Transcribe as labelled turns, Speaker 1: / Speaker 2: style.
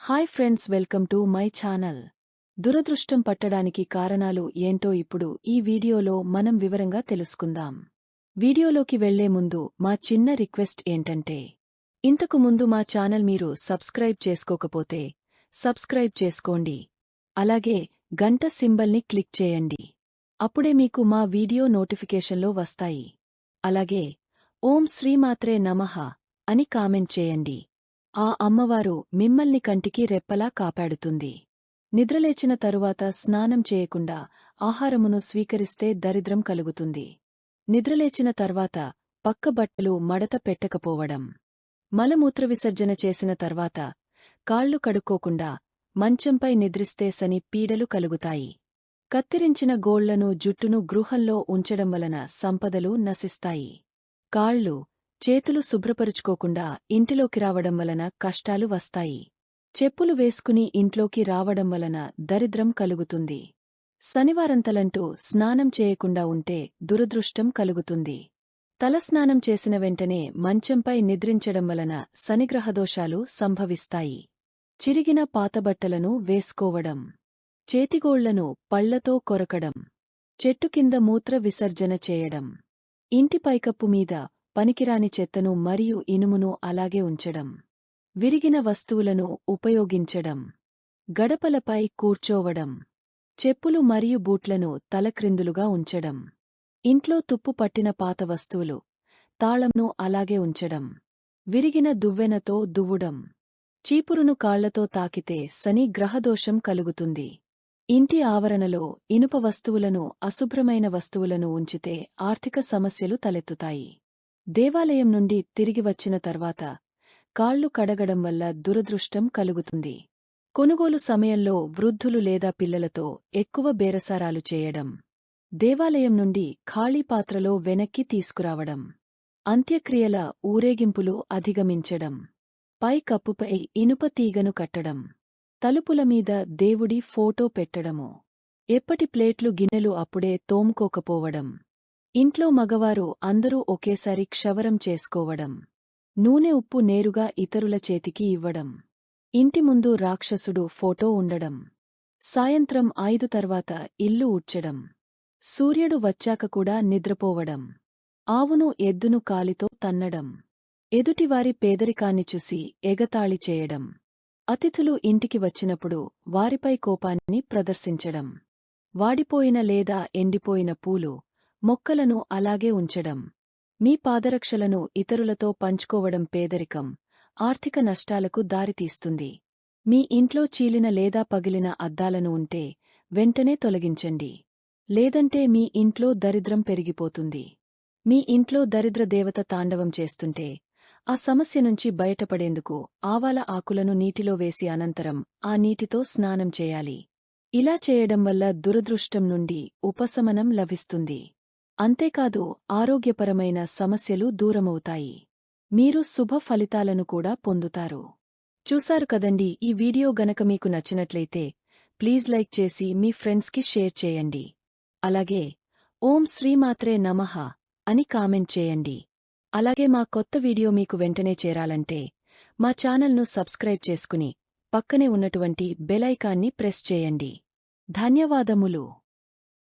Speaker 1: Hi friends welcome to my channel. దురదృష్టం పట్టడానికి కారణాలు ఏంటో ఇప్పుడు ఈ వీడియోలో మనం వివరంగా తెలుసుకుందాం. వీడియోలోకి వెళ్ళే ముందు మా చిన్న రిక్వెస్ట్ ఏంటంటే ఇంతకు ముందు మా ఛానల్ మీరు సబ్స్క్రైబ్ చేసుకోకపోతే సబ్స్క్రైబ్ చేసుకోండి. అలాగే గంట సింబల్ని క్లిక్ చేయండి. అప్పుడే మీకు మా వీడియో నోటిఫికేషన్లో వస్తాయి. అలాగే ఓం శ్రీమాత్రే నమః అని కామెంట్ చేయండి. ఆ అమ్మవారు మిమ్మల్ని కంటికి రెప్పలా కాపాడుతుంది. నిద్రలేచిన తరువాత స్నానం చేయకుండా ఆహారమును స్వీకరిస్తే దరిద్రం కలుగుతుంది. నిద్రలేచిన తర్వాత పక్క బట్టలు మడత పెట్టకపోవడం. మలమూత్ర విసర్జన చేసిన తర్వాత కాళ్ళు కడుక్కోకుండా మంచంపై నిద్రిస్తే సని పీడలు కలుగుతాయి. కత్తిరించిన గోళ్ళను జుట్టును గృహంలో ఉంచడం వలన సంపదలు నశిస్తాయి. కాళ్ళు చేతులు శుభ్రపరుచుకోకుండా ఇంటిలోకి రావడం వలన కష్టాలు వస్తాయి. చెప్పులు వేసుకుని ఇంట్లోకి రావడం వలన దరిద్రం కలుగుతుంది. శనివారంతలంటూ స్నానం చేయకుండా ఉంటే దురదృష్టం కలుగుతుంది. తలస్నానం చేసిన వెంటనే మంచంపై నిద్రించడం వలన శనిగ్రహదోషాలు సంభవిస్తాయి. చిరిగిన పాతబట్టలను వేసుకోవడం. చేతిగోళ్ళను పళ్ళతో కొరకడం. చెట్టు కింద మూత్ర విసర్జన చేయడం. ఇంటి పైకప్పు మీద పనికిరాని చెత్తను మరియు ఇనుమును అలాగే ఉంచడం విరిగిన వస్తువులను ఉపయోగించడం గడపలపై కూర్చోవడం చెప్పులు మరియు బూట్లను తలక్రిందులుగా ఉంచడం ఇంట్లో తుప్పు పట్టిన పాత వస్తువులు తాళంను అలాగే ఉంచడం విరిగిన దువ్వెనతో దువ్వుడం చీపురును కాళ్ళతో తాకితే శని గ్రహదోషం కలుగుతుంది. ఇంటి ఆవరణలో ఇనుప వస్తువులను అశుభ్రమైన వస్తువులను ఉంచితే ఆర్థిక సమస్యలు తలెత్తుతాయి. దేవాలయం నుండి తిరిగి వచ్చిన తర్వాత కాళ్ళు కడగడం వల్ల దురదృష్టం కలుగుతుంది. కొనుగోలు సమయంలో వృద్ధులు లేదా పిల్లలతో ఎక్కువ బేరసారాలు చేయడం దేవాలయం నుండి ఖాళీ పాత్రలో వెనక్కి తీసుకురావడం అంత్యక్రియల ఊరేగింపులు అధిగమించడం పై కప్పుపై ఇనుప తీగను కట్టడం తలుపుల మీద దేవుడి ఫోటో పెట్టడము ఎప్పటి ప్లేట్లు గిన్నెలు అప్పుడే తోముకోకపోవడం. ఇంట్లో మగవారు అందరూ ఒకేసారి క్షవరం చేసుకోవడం నూనె ఉప్పు నేరుగా ఇతరుల చేతికి ఇవ్వడం ఇంటి ముందు రాక్షసుడు ఫోటో ఉండడం సాయంత్రం ఐదు తర్వాత ఇల్లు ఉడ్చడం సూర్యుడు వచ్చాక కూడా నిద్రపోవడం ఆవును ఎద్దును కాలితో తన్నడం ఎదుటివారి పేదరికాన్ని చూసి ఎగతాళి చేయడం అతిథులు ఇంటికి వచ్చినప్పుడు వారిపై కోపాన్ని ప్రదర్శించడం వాడిపోయిన లేదా ఎండిపోయిన పూలు మొక్కలను అలాగే ఉంచడం. మీ పాదరక్షలను ఇతరులతో పంచుకోవడం పేదరికం ఆర్థిక నష్టాలకు దారితీస్తుంది. మీ ఇంట్లో చీలిన లేదా పగిలిన అద్దాలను ఉంటే వెంటనే తొలగించండి. లేదంటే మీ ఇంట్లో దరిద్రం పెరిగిపోతుంది. మీ ఇంట్లో దరిద్ర దేవత తాండవం చేస్తుంటే ఆ సమస్య నుంచి బయటపడేందుకు ఆవాల ఆకులను నీటిలో వేసి అనంతరం ఆ నీటితో స్నానం చేయాలి. ఇలా చేయడం వల్ల దురదృష్టం నుండి ఉపశమనం లభిస్తుంది. అంతేకాదు ఆరోగ్యపరమైన సమస్యలు దూరమవుతాయి. మీరు శుభ ఫలితాలను కూడా పొందుతారు. చూశారు కదండి ఈ వీడియో గనక మీకు నచ్చినట్లయితే ప్లీజ్ లైక్ చేసి మీ ఫ్రెండ్స్కి షేర్ చేయండి. అలాగే ఓం శ్రీమాత్రే నమః అని కామెంట్ చేయండి. అలాగే మా కొత్త వీడియో మీకు వెంటనే చేరాలంటే మా ఛానల్ను సబ్స్క్రైబ్ చేసుకుని పక్కనే ఉన్నటువంటి బెలైకాన్ని ప్రెస్ చేయండి. ధన్యవాదములు.